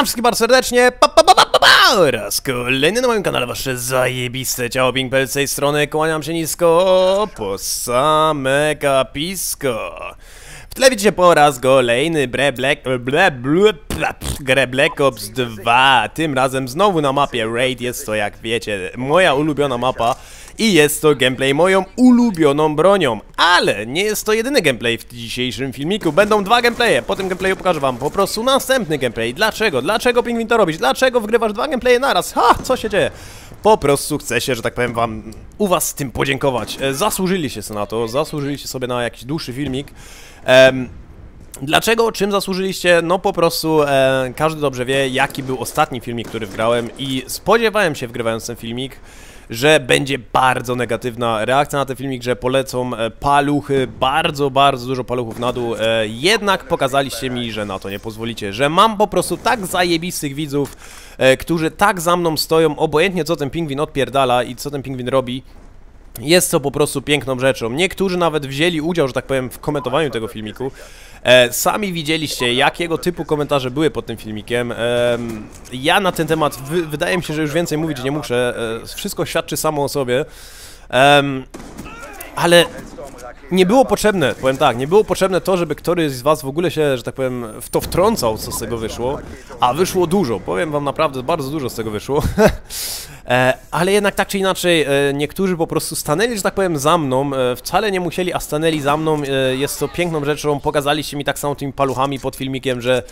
Witam wszystkich bardzo serdecznie, pa, pa, pa, pa, pa, pa, oraz kolejny na moim kanale wasze zajebiste ciało Pinkpel z tej strony, kłaniam się nisko po same kapisko. W tle widzicie po raz kolejny Bre Black, ble, ble, grę Black Ops 2, tym razem znowu na mapie Raid, jest to jak wiecie moja ulubiona mapa i jest to gameplay moją ulubioną bronią, ale nie jest to jedyny gameplay w dzisiejszym filmiku, będą dwa gameplaye, po tym gameplayu pokażę wam po prostu następny gameplay, dlaczego, dlaczego Pingwin to robić, dlaczego wgrywasz dwa gameplaye naraz, ha, co się dzieje? Po prostu chcę się, że tak powiem wam, u was z tym podziękować, e, zasłużyliście sobie na to, zasłużyliście sobie na jakiś dłuższy filmik, Em, Dlaczego? Czym zasłużyliście? No po prostu e, każdy dobrze wie, jaki był ostatni filmik, który wgrałem i spodziewałem się wgrywając ten filmik, że będzie bardzo negatywna reakcja na ten filmik, że polecą e, paluchy, bardzo, bardzo dużo paluchów na dół. E, jednak pokazaliście mi, że na to nie pozwolicie, że mam po prostu tak zajebistych widzów, e, którzy tak za mną stoją, obojętnie co ten pingwin odpierdala i co ten pingwin robi, jest to po prostu piękną rzeczą. Niektórzy nawet wzięli udział, że tak powiem, w komentowaniu tego filmiku. E, sami widzieliście, jakiego typu komentarze były pod tym filmikiem. E, ja na ten temat, wy, wydaje mi się, że już więcej mówić nie muszę. E, wszystko świadczy samo o sobie. ale nie było potrzebne, powiem tak, nie było potrzebne to, żeby któryś z was w ogóle się, że tak powiem, w to wtrącał, co z tego wyszło, a wyszło dużo, powiem wam naprawdę, bardzo dużo z tego wyszło. E, ale jednak tak czy inaczej, e, niektórzy po prostu stanęli, że tak powiem, za mną, e, wcale nie musieli, a stanęli za mną, jest to piękną rzeczą, pokazaliście mi tak samo tymi paluchami pod filmikiem, że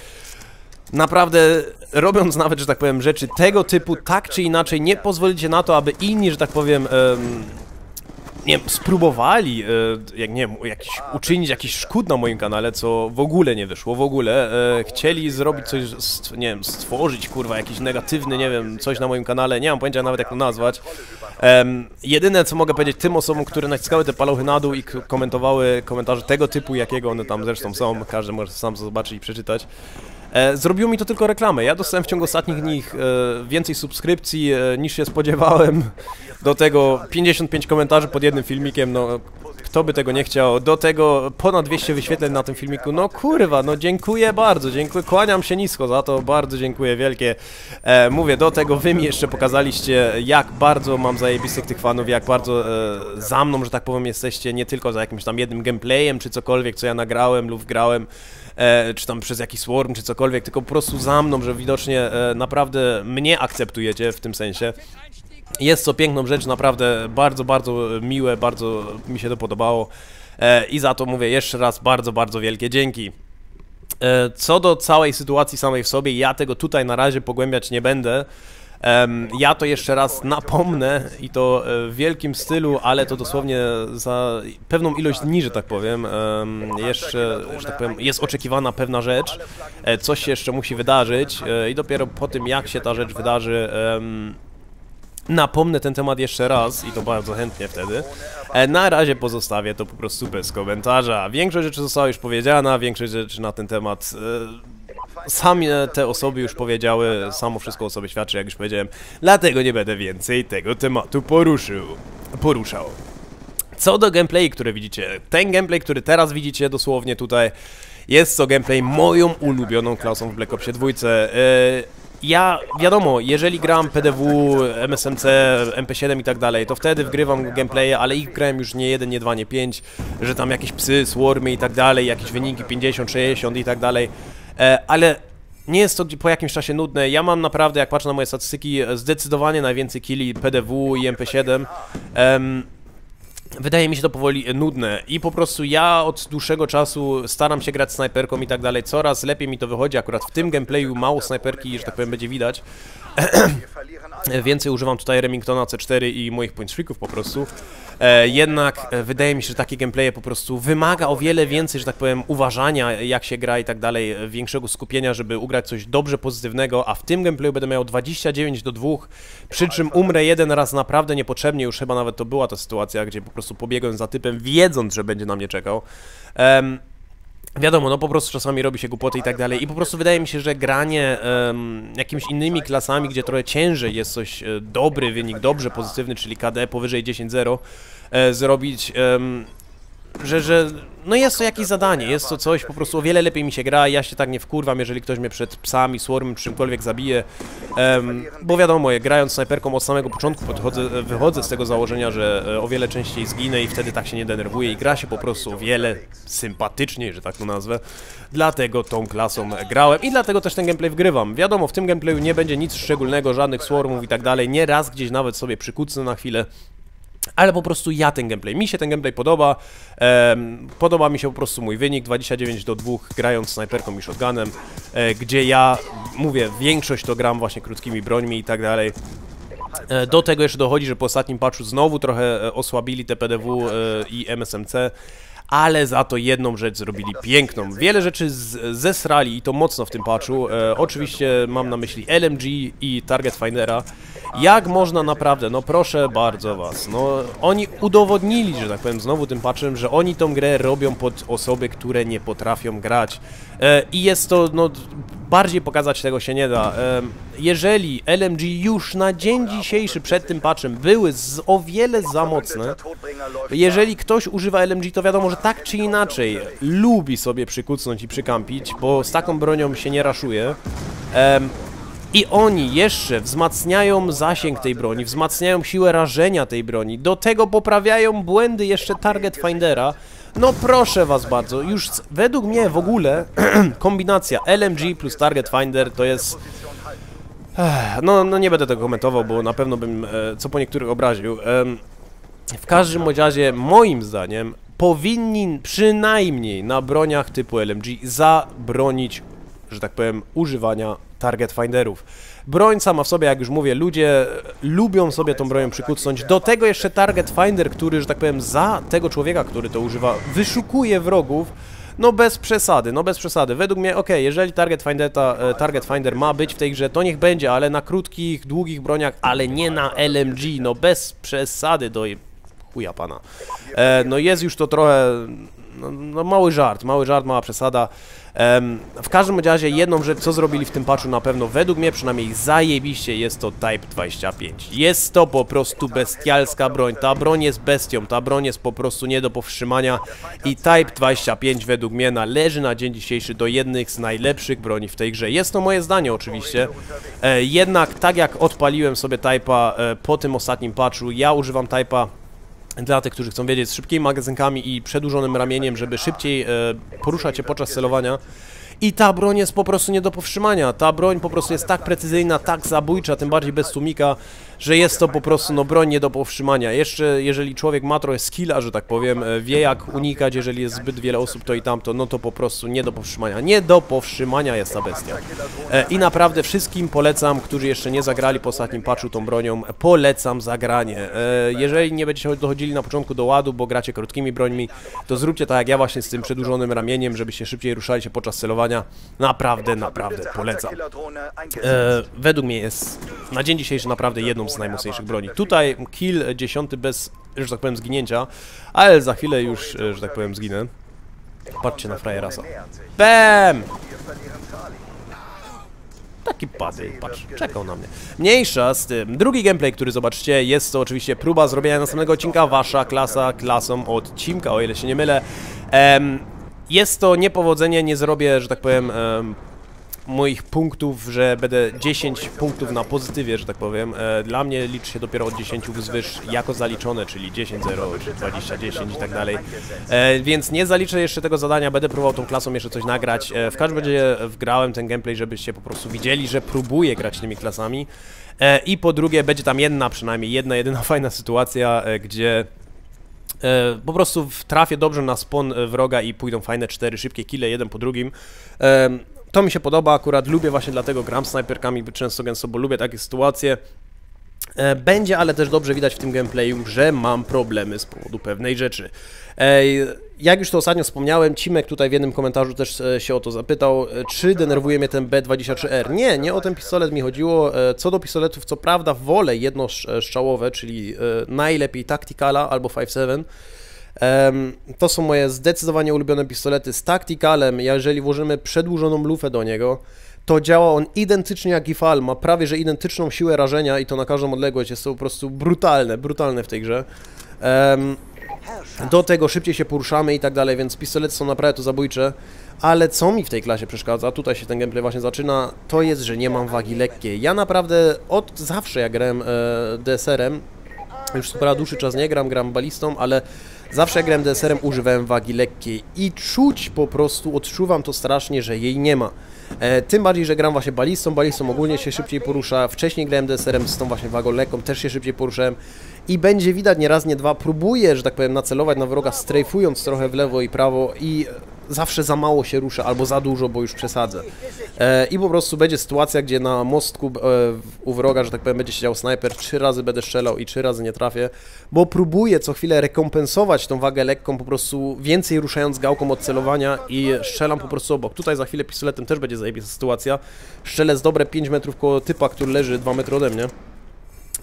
naprawdę robiąc nawet, że tak powiem, rzeczy tego typu, tak czy inaczej, nie pozwolicie na to, aby inni, że tak powiem, nie wiem, spróbowali, e, jak nie wiem, jakiś, uczynić jakiś szkód na moim kanale, co w ogóle nie wyszło, w ogóle. E, chcieli zrobić coś, nie wiem, stworzyć, kurwa, jakiś negatywny, nie wiem, coś na moim kanale, nie mam pojęcia nawet jak to nazwać. jedyne, co mogę powiedzieć tym osobom, które naciskały te paluchy na dół i komentowały komentarze tego typu, jakiego one tam zresztą są, każdy może sam zobaczyć i przeczytać, E, zrobiło mi to tylko reklamę. Ja dostałem w ciągu ostatnich dni e, więcej subskrypcji e, niż się spodziewałem. Do tego 55 komentarzy pod jednym filmikiem, no kto by tego nie chciał. Do tego ponad 200 wyświetleń na tym filmiku. No kurwa, no dziękuję bardzo, dziękuję, kłaniam się nisko za to, bardzo dziękuję wielkie. E, mówię, do tego wy mi jeszcze pokazaliście, jak bardzo mam zajebistych tych fanów, jak bardzo e, za mną, że tak powiem, jesteście nie tylko za jakimś tam jednym gameplayem, czy cokolwiek, co ja nagrałem lub grałem, e, czy tam przez jakiś swarm, czy cokolwiek, tylko po prostu za mną, że widocznie e, naprawdę mnie akceptujecie w tym sensie. Jest to piękną rzecz, naprawdę bardzo, bardzo miłe, bardzo mi się to podobało e, i za to mówię jeszcze raz bardzo, bardzo wielkie dzięki. E, co do całej sytuacji samej w sobie, ja tego tutaj na razie pogłębiać nie będę. Ja to jeszcze raz napomnę i to e, w wielkim stylu, ale to dosłownie za pewną ilość dni, że tak powiem. Jeszcze, że tak powiem, jest oczekiwana pewna rzecz, coś się jeszcze musi wydarzyć i dopiero po tym, jak się ta rzecz wydarzy, napomnę ten temat jeszcze raz i to bardzo chętnie wtedy. Na razie pozostawię to po prostu bez komentarza. Większość rzeczy została już powiedziana, większość rzeczy na ten temat same te osoby już powiedziały, samo wszystko o sobie świadczy, jak już powiedziałem, dlatego nie będę więcej tego tematu poruszył, poruszał. Co do gameplay, które widzicie, ten gameplay, który teraz widzicie dosłownie tutaj, jest to gameplay moją ulubioną klasą w Black Opsie 2. Yy, ja, wiadomo, jeżeli gram PDW, MSMC, MP7 i tak dalej, to wtedy wgrywam gameplaye, ale ich grałem już nie jeden, nie dwa, nie pięć, że tam jakieś psy, swarmy i tak dalej, jakieś wyniki 50, 60 i tak dalej. E, ale nie jest to po jakimś czasie nudne. Ja mam naprawdę, jak patrzę na moje statystyki, zdecydowanie najwięcej killi PDW i MP7. Um, Wydaje mi się to powoli nudne i po prostu ja od dłuższego czasu staram się grać snajperką i tak dalej, coraz lepiej mi to wychodzi, akurat w tym gameplayu mało snajperki, że tak powiem, będzie widać. Więcej używam tutaj Remingtona C4 i moich point po prostu. E, jednak e, wydaje mi się, że takie gameplaye po prostu wymaga o wiele więcej, że tak powiem, uważania, jak się gra i tak dalej, e, większego skupienia, żeby ugrać coś dobrze pozytywnego, a w tym gameplayu będę miał 29 do 2, przy czym umrę jeden raz naprawdę niepotrzebnie, już chyba nawet to była ta sytuacja, gdzie po prostu pobiegłem za typem, wiedząc, że będzie na mnie czekał. Um, Wiadomo, no po prostu czasami robi się głupoty i tak dalej. I po prostu wydaje mi się, że granie um, jakimiś innymi klasami, gdzie trochę ciężej jest coś e, dobry wynik, dobrze pozytywny, czyli KD powyżej 10-0 e, zrobić że, że no jest to jakieś zadanie, jest to coś, po prostu o wiele lepiej mi się gra, ja się tak nie wkurwam, jeżeli ktoś mnie przed psami, swarmem, czymkolwiek zabije, um, bo wiadomo, grając snajperką od samego początku podchodzę, wychodzę z tego założenia, że e, o wiele częściej zginę i wtedy tak się nie denerwuję i gra się po prostu o wiele sympatyczniej, że tak to nazwę, dlatego tą klasą grałem i dlatego też ten gameplay wgrywam. Wiadomo, w tym gameplayu nie będzie nic szczególnego, żadnych swarmów i tak dalej, nie raz gdzieś nawet sobie przykucnę na chwilę, ale po prostu ja ten gameplay, mi się ten gameplay podoba, podoba mi się po prostu mój wynik 29 do 2 grając snajperką i shotgunem, e, gdzie ja, mówię, większość to gram właśnie krótkimi brońmi i tak dalej. E, do tego jeszcze dochodzi, że po ostatnim patchu znowu trochę e, osłabili te PDW e, i MSMC, ale za to jedną rzecz zrobili piękną. Wiele rzeczy zesrali i to mocno w tym patchu. E, oczywiście mam na myśli LMG i Target Findera. Jak można naprawdę, no proszę bardzo was, no oni udowodnili, że tak powiem znowu tym patchem, że oni tą grę robią pod osoby, które nie potrafią grać. E, I jest to, no bardziej pokazać tego się nie da. E, jeżeli LMG już na dzień dzisiejszy przed tym patchem były z, o wiele za mocne, jeżeli ktoś używa LMG, to wiadomo, że tak czy inaczej lubi sobie przykucnąć i przykampić, bo z taką bronią się nie raszuje. Um, i oni jeszcze wzmacniają zasięg tej broni, wzmacniają siłę rażenia tej broni, do tego poprawiają błędy jeszcze Target Findera. No proszę was bardzo, już według mnie w ogóle kombinacja LMG plus Target Finder to jest... No, no nie będę tego komentował, bo na pewno bym e, co po niektórych obraził. W każdym razie, moim zdaniem, powinni przynajmniej na broniach typu LMG zabronić, że tak powiem, używania target finderów. Broń sama w sobie, jak już mówię, ludzie lubią sobie tą bronią przykucnąć. Do tego jeszcze target finder, który, że tak powiem, za tego człowieka, który to używa, wyszukuje wrogów, no bez przesady, no bez przesady. Według mnie, ok, jeżeli target, Findera, e, target Finder ma być w tej grze, to niech będzie, ale na krótkich, długich broniach, ale nie na LMG, no bez przesady do chuja pana. E, no jest już to trochę, no, no mały żart, mały żart, mała przesada. Um, w każdym razie jedną rzecz, co zrobili w tym patchu na pewno, według mnie przynajmniej zajebiście, jest to Type 25. Jest to po prostu bestialska broń. Ta broń jest bestią, ta broń jest po prostu nie do powstrzymania i Type 25 według mnie należy na dzień dzisiejszy do jednych z najlepszych broni w tej grze. Jest to moje zdanie oczywiście, e, jednak tak jak odpaliłem sobie Type'a e, po tym ostatnim patchu, ja używam Type'a dla tych, którzy chcą wiedzieć, z szybkimi magazynkami i przedłużonym ramieniem, żeby szybciej e, poruszać się podczas celowania. I ta broń jest po prostu nie do powstrzymania. Ta broń po prostu jest tak precyzyjna, tak zabójcza, tym bardziej bez tłumika, że jest to po prostu no, broń nie do powstrzymania. Jeszcze jeżeli człowiek ma trochę skilla, że tak powiem, e, wie jak unikać, jeżeli jest zbyt wiele osób to i tamto, no to po prostu nie do powstrzymania. Nie do powstrzymania jest ta bestia. E, I naprawdę wszystkim polecam, którzy jeszcze nie zagrali po ostatnim patchu tą bronią, polecam zagranie. E, jeżeli nie będziecie dochodzili na początku do ładu, bo gracie krótkimi brońmi, to zróbcie tak jak ja właśnie z tym przedłużonym ramieniem, żebyście szybciej ruszali się podczas celowania. Naprawdę, naprawdę polecam. według mnie jest na dzień dzisiejszy naprawdę jedną z najmocniejszych broni. Tutaj kill dziesiąty bez, że tak powiem, zginięcia, ale za chwilę już, e, że tak powiem, zginę. Patrzcie na frajerasa. BAM! Taki padł, patrz, czekał na mnie. Mniejsza z tym. Drugi gameplay, który zobaczcie, jest to oczywiście próba zrobienia następnego odcinka. Wasza klasa klasą odcinka, o ile się nie mylę. Um, jest to niepowodzenie, nie zrobię, że tak powiem, moich punktów, że będę 10 punktów na pozytywie, że tak powiem. E, dla mnie liczy się dopiero od 10 wzwyż jako zaliczone, czyli 10, 0, czy 20, 10 i tak dalej. E, więc nie zaliczę jeszcze tego zadania, będę próbował tą klasą jeszcze coś nagrać. E, w każdym razie wgrałem ten gameplay, żebyście po prostu widzieli, że próbuję grać tymi klasami. I po drugie, będzie tam jedna przynajmniej, jedna, jedyna fajna sytuacja, gdzie E, po prostu trafię dobrze na spon wroga i pójdą fajne cztery szybkie kile, jeden po drugim. E, to mi się podoba akurat, lubię właśnie dlatego gram snajperkami często gęsto, bo lubię takie sytuacje. E, będzie ale też dobrze widać w tym gameplayu, że mam problemy z powodu pewnej rzeczy. E, jak już to ostatnio wspomniałem, Cimek tutaj w jednym komentarzu też e, się o to zapytał, czy denerwuje mnie ten B23R. Nie, nie o ten pistolet mi chodziło. Co do pistoletów, co prawda wolę jedno strzałowe, czyli najlepiej Tacticala albo 5.7, to są moje zdecydowanie ulubione pistolety z Tacticalem. Jeżeli włożymy przedłużoną lufę do niego, to działa on identycznie jak IFAL, ma prawie że identyczną siłę rażenia i to na każdą odległość. Jest to po prostu brutalne, brutalne w tej grze. Um, Do tego szybciej się poruszamy i tak dalej, więc pistolety są naprawdę to zabójcze. Ale co mi w tej klasie przeszkadza, tutaj się ten gameplay właśnie zaczyna, to jest, że nie mam wagi lekkiej. Ja naprawdę od zawsze jak grałem e, DSR-em, już spora dłuższy czas nie gram, gram balistą, ale zawsze jak grałem DSR-em używałem wagi lekkiej i czuć po prostu, odczuwam to strasznie, że jej nie ma. E, tym bardziej, że gram właśnie balistą, balistą ogólnie się szybciej porusza, wcześniej grałem DSR-em z tą właśnie wagą lekką, też się szybciej poruszałem. I będzie widać nie raz, nie dwa, próbuję, że tak powiem, nacelować na wroga, strajfując trochę w lewo i prawo i zawsze za mało się rusza, albo za dużo, bo już przesadzę. E, I po prostu będzie sytuacja, gdzie na mostku e, u wroga, że tak powiem, będzie siedział snajper, trzy razy będę strzelał i trzy razy nie trafię, bo próbuję co chwilę rekompensować tą wagę lekką, po prostu więcej ruszając gałką od celowania i strzelam po prostu obok. Tutaj za chwilę pistoletem też będzie zajebista sytuacja. Strzelę z dobre 5 metrów koło typa, który leży 2 metry ode mnie.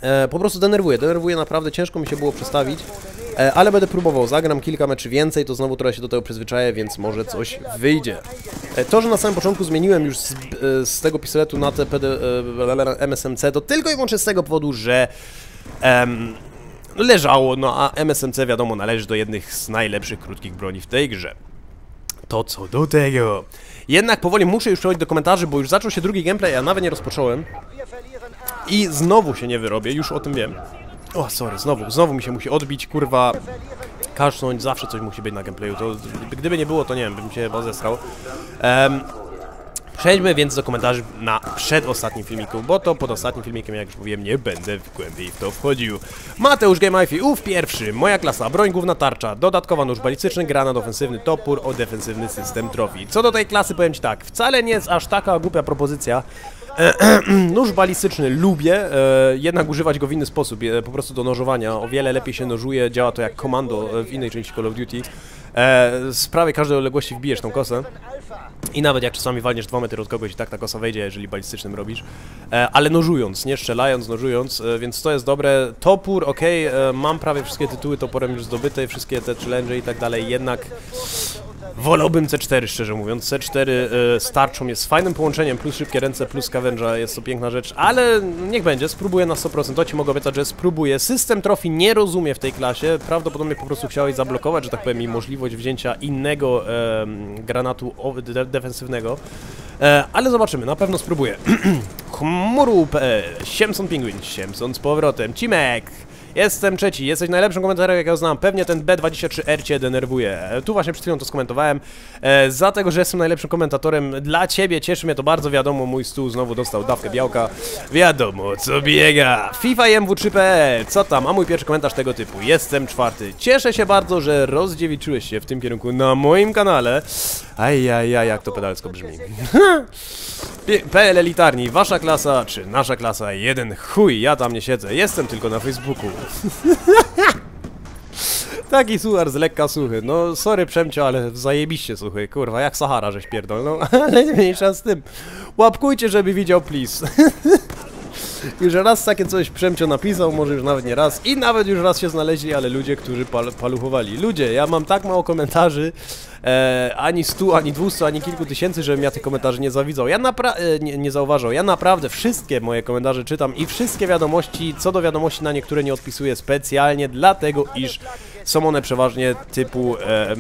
E, po prostu denerwuje, denerwuje naprawdę, ciężko mi się było przestawić, ale będę próbował, zagram kilka meczy więcej, to znowu trochę się do tego przyzwyczaję, więc może coś wyjdzie. E, to, że na samym początku zmieniłem już z, e, z tego pistoletu na te PD, e, MSMC, to tylko i wyłącznie z tego powodu, że em, leżało, no a MSMC wiadomo należy do jednych z najlepszych krótkich broni w tej grze. To co do tego. Jednak powoli muszę już przechodzić do komentarzy, bo już zaczął się drugi gameplay, a ja nawet nie rozpocząłem. I znowu się nie wyrobię, już o tym wiem. O, sorry, znowu, znowu mi się musi odbić, kurwa, kasznąć, zawsze coś musi być na gameplayu, to gdyby nie było, to nie wiem, bym się chyba zesrał. Um, Przejdźmy więc do komentarzy na przedostatnim filmiku, bo to pod ostatnim filmikiem, jak już mówiłem, nie będę głębiej w to wchodził. Mateusz Gameifi, ów pierwszy, moja klasa, broń główna tarcza, dodatkowa nóż balistyczny, granat ofensywny, topór, o defensywny system trofii. Co do tej klasy powiem Ci tak, wcale nie jest aż taka głupia propozycja, Nóż balistyczny lubię, e, jednak używać go w inny sposób, e, po prostu do nożowania. O wiele lepiej się nożuje, działa to jak komando e, w innej części Call of Duty. Z prawie każdej odległości wbijesz tą kosę. I nawet jak czasami walniesz 2 metry od kogoś i tak ta kosa wejdzie, jeżeli balistycznym robisz. ale nożując, nie strzelając, nożując, więc to jest dobre. Topór, ok, mam prawie wszystkie tytuły toporem już zdobyte, wszystkie te challenge i tak dalej, jednak Wolałbym C4, szczerze mówiąc. C4 y, starczą jest fajnym połączeniem, plus szybkie ręce, plus scavenge'a, jest to piękna rzecz, ale niech będzie, spróbuję na 100%, to Ci mogę obiecać, że spróbuję. System trofi nie rozumie w tej klasie, prawdopodobnie po prostu chciałeś zablokować, że tak powiem, mi możliwość wzięcia innego e, granatu de defensywnego, e, ale zobaczymy, na pewno spróbuję. Chmuru.pl, Siemson Penguin, Siemson z powrotem, Cimek! Jestem trzeci, jesteś najlepszym komentarzem, jakiego znam. Pewnie ten B23R cię denerwuje. Tu właśnie przed chwilą to skomentowałem. E, za tego, że jestem najlepszym komentatorem dla ciebie, cieszy mnie to bardzo. Wiadomo, mój stół znowu dostał dawkę białka. Wiadomo, co biega. FIFA i MW3.pl. Co tam? A mój pierwszy komentarz tego typu. Jestem czwarty. Cieszę się bardzo, że rozdziewiczyłeś się w tym kierunku na moim kanale. Ajajaj, jak to pedalsko brzmi. PL elitarni, wasza klasa, czy nasza klasa, jeden chuj, ja tam nie siedzę, jestem tylko na Facebooku. Taki suchar z lekka suchy. No, sorry Przemcio, ale zajebiście suchy. Kurwa, jak Sahara żeś pierdol. No, ale mniejsza z tym. Łapkujcie, żeby widział, please. już raz takie coś Przemcio napisał, może już nawet nie raz. I nawet już raz się znaleźli, ale ludzie, którzy pal paluchowali. Ludzie, ja mam tak mało komentarzy, e, ani stu, ani dwustu, ani kilku tysięcy, żebym ja tych komentarzy nie zawidzał. Ja naprawdę, nie, nie zauważał. Ja naprawdę wszystkie moje komentarze czytam i wszystkie wiadomości, co do wiadomości na niektóre nie odpisuję specjalnie, dlatego iż są one przeważnie typu e,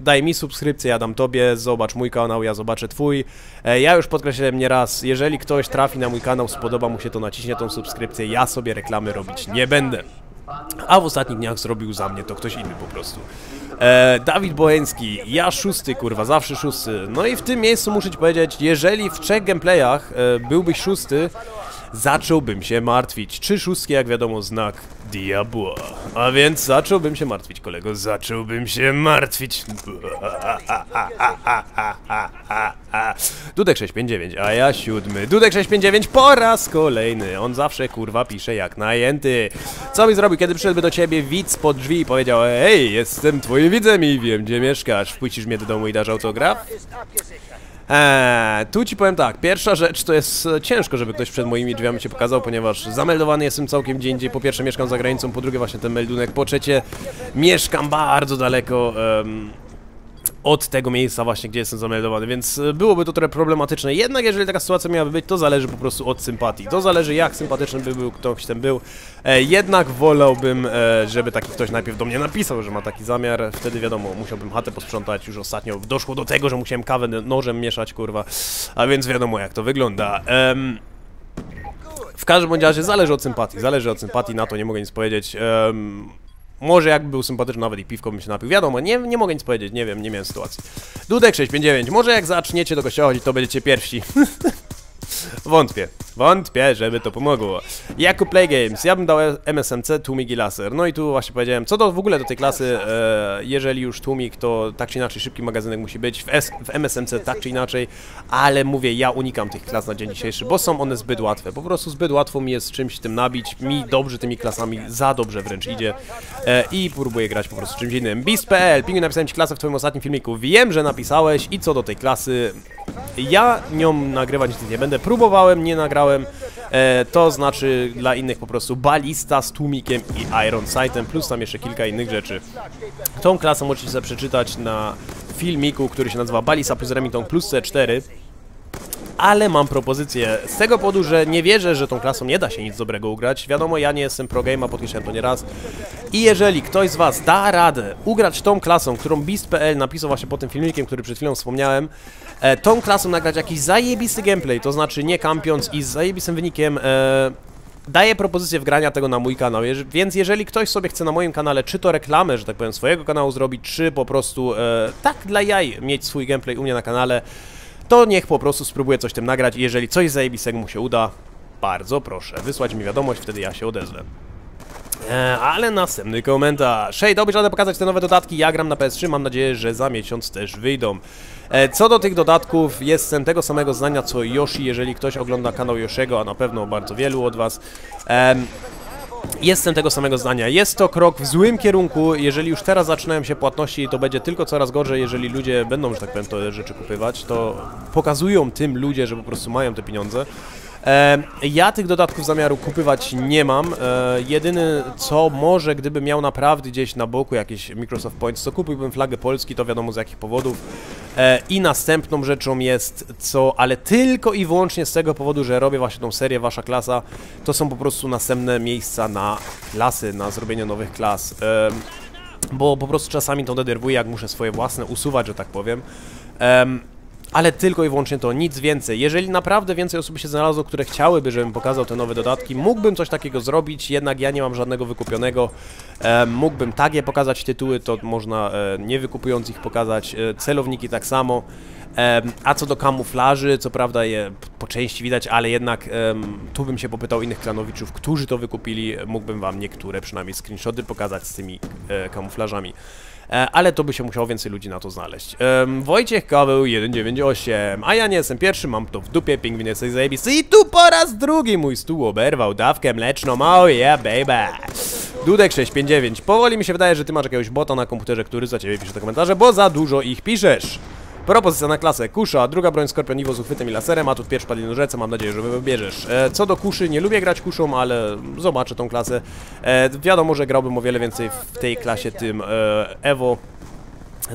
daj mi subskrypcję, ja dam tobie, zobacz mój kanał, ja zobaczę twój. E, ja już podkreślałem nieraz, jeżeli ktoś trafi na mój kanał, spodoba mu się to, naciśnie tą subskrypcję, ja sobie reklamy robić nie będę. A w ostatnich dniach zrobił za mnie to ktoś inny po prostu. E, Dawid Boheński, ja szósty, kurwa, zawsze szósty. No i w tym miejscu muszę ci powiedzieć, jeżeli w trzech gameplayach e, byłbyś szósty, zacząłbym się martwić. Trzy szóstki, jak wiadomo, znak diabła. A więc zacząłbym się martwić, kolego, zacząłbym się martwić. Dudek 659, a ja siódmy. Dudek 659 po raz kolejny. On zawsze, kurwa, pisze jak najęty. Co mi zrobił, kiedy przyszedłby do ciebie widz pod drzwi i powiedział Hej, jestem twoim widzem i wiem, gdzie mieszkasz. Wpuścisz mnie do domu i dasz autograf? Eee, tu ci powiem tak, pierwsza rzecz to jest e, ciężko, żeby ktoś przed moimi drzwiami się pokazał, ponieważ zameldowany jestem całkiem gdzie indziej, po pierwsze mieszkam za granicą, po drugie właśnie ten meldunek, po trzecie mieszkam bardzo daleko um, od tego miejsca właśnie, gdzie jestem zameldowany, więc e, byłoby to trochę problematyczne. Jednak jeżeli taka sytuacja miałaby być, to zależy po prostu od sympatii. To zależy jak sympatyczny by był ktoś ten był. E, jednak wolałbym, e, żeby taki ktoś najpierw do mnie napisał, że ma taki zamiar. Wtedy wiadomo, musiałbym chatę posprzątać. Już ostatnio doszło do tego, że musiałem kawę nożem mieszać, kurwa. A więc wiadomo jak to wygląda. Ehm, w każdym razie zależy od sympatii, zależy od sympatii, na to nie mogę nic powiedzieć. Um, może jakby był sympatyczny nawet i piwko bym się napił. Wiadomo, nie, nie mogę nic powiedzieć, nie wiem, nie miałem sytuacji. Dudek 659, może jak zaczniecie do kościoła chodzić, to będziecie pierwsi. Wątpię. Wątpię, żeby to pomogło. Jakub Play Games, ja bym dał MSMC tłumik laser. No i tu właśnie powiedziałem, co do w ogóle do tej klasy, e, jeżeli już tłumik, to tak czy inaczej szybki magazynek musi być, w, S, w MSMC tak czy inaczej, ale mówię, ja unikam tych klas na dzień dzisiejszy, bo są one zbyt łatwe. Po prostu zbyt łatwo mi jest czymś tym nabić, mi dobrze tymi klasami, za dobrze wręcz idzie e, i próbuję grać po prostu czymś innym. Beast.pl, Pingu napisałem Ci klasę w Twoim ostatnim filmiku, wiem, że napisałeś i co do tej klasy, ja nią nagrywać nic nie będę, próbowałem, nie nagrałem, e, to znaczy dla innych po prostu balista z tłumikiem i iron sightem, plus tam jeszcze kilka innych rzeczy. Tą klasę możecie sobie przeczytać na filmiku, który się nazywa Balista plus Remington plus C4 ale mam propozycję z tego powodu, że nie wierzę, że tą klasą nie da się nic dobrego ugrać. Wiadomo, ja nie jestem pro game'a, podkreślam to nieraz. I jeżeli ktoś z Was da radę ugrać tą klasą, którą Beast.pl napisał właśnie po tym filmikiem, który przed chwilą wspomniałem, e, tą klasą nagrać jakiś zajebisty gameplay, to znaczy nie kampiąc i z zajebistym wynikiem, e, daję propozycję wgrania tego na mój kanał, więc jeżeli ktoś sobie chce na moim kanale, czy to reklamę, że tak powiem, swojego kanału zrobić, czy po prostu e, tak dla jaj mieć swój gameplay u mnie na kanale, to niech po prostu spróbuję coś tym nagrać i jeżeli coś zajebistego mu się uda, bardzo proszę, wysłać mi wiadomość, wtedy ja się odezwę. E, ale następny komentarz. Hej, dobrze, radę pokazać te nowe dodatki. Ja gram na PS3, mam nadzieję, że za miesiąc też wyjdą. E, co do tych dodatków, jestem tego samego zdania co Yoshi, jeżeli ktoś ogląda kanał Yoshiego, a na pewno bardzo wielu od was. E, Jestem tego samego zdania. Jest to krok w złym kierunku. Jeżeli już teraz zaczynają się płatności, to będzie tylko coraz gorzej, jeżeli ludzie będą, że tak powiem, te rzeczy kupywać, to pokazują tym ludzie, że po prostu mają te pieniądze. E, ja tych dodatków zamiaru kupywać nie mam. E, jedyny co może, gdyby miał naprawdę gdzieś na boku jakieś Microsoft Points, to kupiłbym flagę Polski, to wiadomo z jakich powodów. E, I następną rzeczą jest co, ale tylko i wyłącznie z tego powodu, że robię właśnie tą serię Wasza Klasa, to są po prostu następne miejsca na klasy, na zrobienie nowych klas. E, bo po prostu czasami to denerwuje, jak muszę swoje własne usuwać, że tak powiem. Um, ale tylko i wyłącznie to, nic więcej. Jeżeli naprawdę więcej osób się znalazło, które chciałyby, żebym pokazał te nowe dodatki, mógłbym coś takiego zrobić, jednak ja nie mam żadnego wykupionego. E, mógłbym tagie pokazać tytuły, to można e, nie wykupując ich pokazać, e, celowniki tak samo. A co do kamuflaży, co prawda je po części widać, ale jednak tu bym się popytał innych klanowiczów, którzy to wykupili, mógłbym wam niektóre przynajmniej screenshoty pokazać z tymi e, kamuflażami. E, ale to by się musiało więcej ludzi na to znaleźć. Wojciech Kaweł 198, a ja nie jestem pierwszy, mam to w dupie, pingwin jesteś zajebisty i tu po raz drugi mój stół oberwał dawkę mleczną, oh yeah baby. Dudek 659, powoli mi się wydaje, że ty masz jakiegoś bota na komputerze, który za ciebie pisze te komentarze, bo za dużo ich piszesz. Propozycja na klasę Kusza, druga broń Skorpion Iwo z uchwytem i laserem, a tu pierwszy padli nożece, mam nadzieję, że wybierzesz. E, co do Kuszy, nie lubię grać Kuszą, ale zobaczę tą klasę. E, wiadomo, że grałbym o wiele więcej w tej klasie tym e, Evo,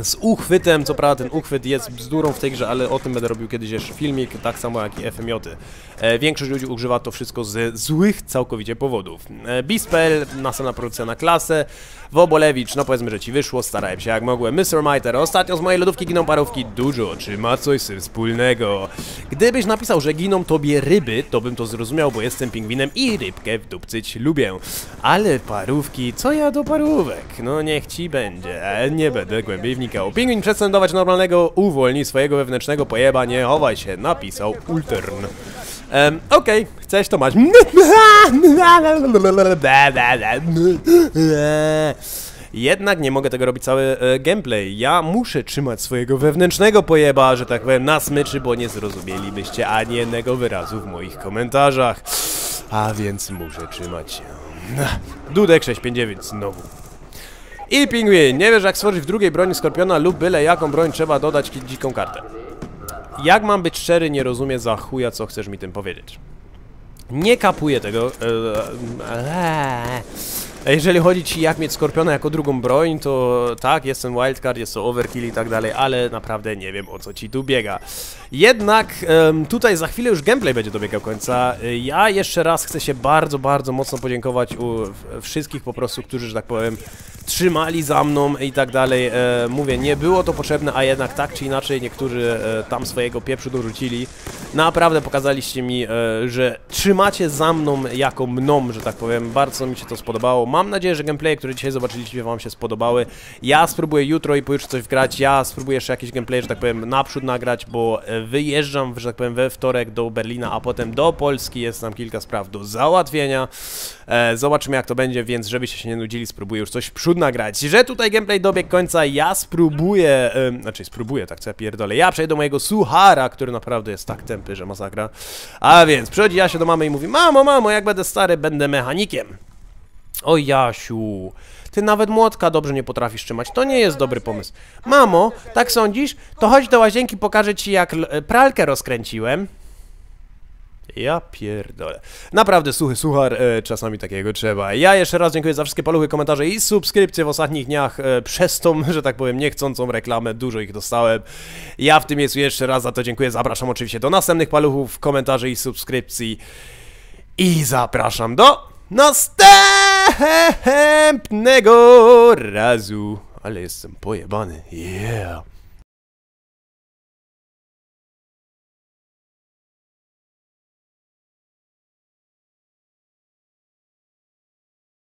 z uchwytem, co prawda ten uchwyt jest bzdurą w tej grze, ale o tym będę robił kiedyś jeszcze filmik, tak samo jak i FMJ. E, większość ludzi używa to wszystko ze złych całkowicie powodów. E, Bispel, następna produkcja na klasę, Wobolewicz, no powiedzmy, że ci wyszło, starałem się jak mogłem. Mr. Miter, ostatnio z mojej lodówki giną parówki dużo, czy ma coś wspólnego? Gdybyś napisał, że giną tobie ryby, to bym to zrozumiał, bo jestem pingwinem i rybkę wdupcyć lubię. Ale parówki, co ja do parówek? No niech ci będzie, nie będę głębiej wnikał. Pingwin przestań dawać normalnego, uwolnij swojego wewnętrznego pojeba, nie chowaj się, napisał Ultern. Um, Okej, okay. chcesz to masz. Jednak nie mogę tego robić cały e, gameplay. Ja muszę trzymać swojego wewnętrznego pojeba, że tak powiem, na smyczy, bo nie zrozumielibyście ani jednego wyrazu w moich komentarzach. A więc muszę trzymać się. Dudek 659 znowu. I pingwin, nie wiesz jak stworzyć w drugiej broni Skorpiona lub byle jaką broń trzeba dodać dziką kartę. Jak mam być szczery, nie rozumiem za chuja, co chcesz mi tym powiedzieć. Nie kapuję tego. Eee, A jeżeli chodzi ci jak mieć Skorpiona jako drugą broń, to tak, jest ten wildcard, jest to overkill i tak dalej, ale naprawdę nie wiem o co ci tu biega. Jednak tutaj za chwilę już gameplay będzie dobiegał końca. Ja jeszcze raz chcę się bardzo, bardzo mocno podziękować wszystkich po prostu, którzy, że tak powiem, trzymali za mną i tak dalej. E, mówię, nie było to potrzebne, a jednak tak czy inaczej niektórzy e, tam swojego pieprzu dorzucili. Naprawdę pokazaliście mi, e, że trzymacie za mną jako mną, że tak powiem. Bardzo mi się to spodobało. Mam nadzieję, że gameplaye, które dzisiaj zobaczyliście, wam się spodobały. Ja spróbuję jutro i pojutrze coś wgrać. Ja spróbuję jeszcze jakieś gameplay, że tak powiem, naprzód nagrać, bo e, wyjeżdżam, że tak powiem, we wtorek do Berlina, a potem do Polski. Jest tam kilka spraw do załatwienia. E, zobaczymy jak to będzie, więc żebyście się nie nudzili, spróbuję już coś przód nagrać. Że tutaj gameplay dobiegł końca, ja spróbuję, em, znaczy spróbuję, tak co ja pierdolę, ja przejdę do mojego suchara, który naprawdę jest tak tępy, że masakra. A więc przychodzi Jasia do mamy i mówi, mamo, mamo, jak będę stary, będę mechanikiem. O Jasiu, ty nawet młotka dobrze nie potrafisz trzymać, to nie jest dobry pomysł. Mamo, tak sądzisz? To chodź do łazienki, pokażę ci jak l- pralkę rozkręciłem. Ja pierdolę. Naprawdę suchy suchar, e, czasami takiego trzeba. Ja jeszcze raz dziękuję za wszystkie paluchy, komentarze i subskrypcje w ostatnich dniach. E, przez tą, że tak powiem, niechcącą reklamę, dużo ich dostałem. Ja w tym miejscu jeszcze raz za to dziękuję. Zapraszam oczywiście do następnych paluchów, komentarzy i subskrypcji. I zapraszam do następnego razu. Ale jestem pojebany. Yeah.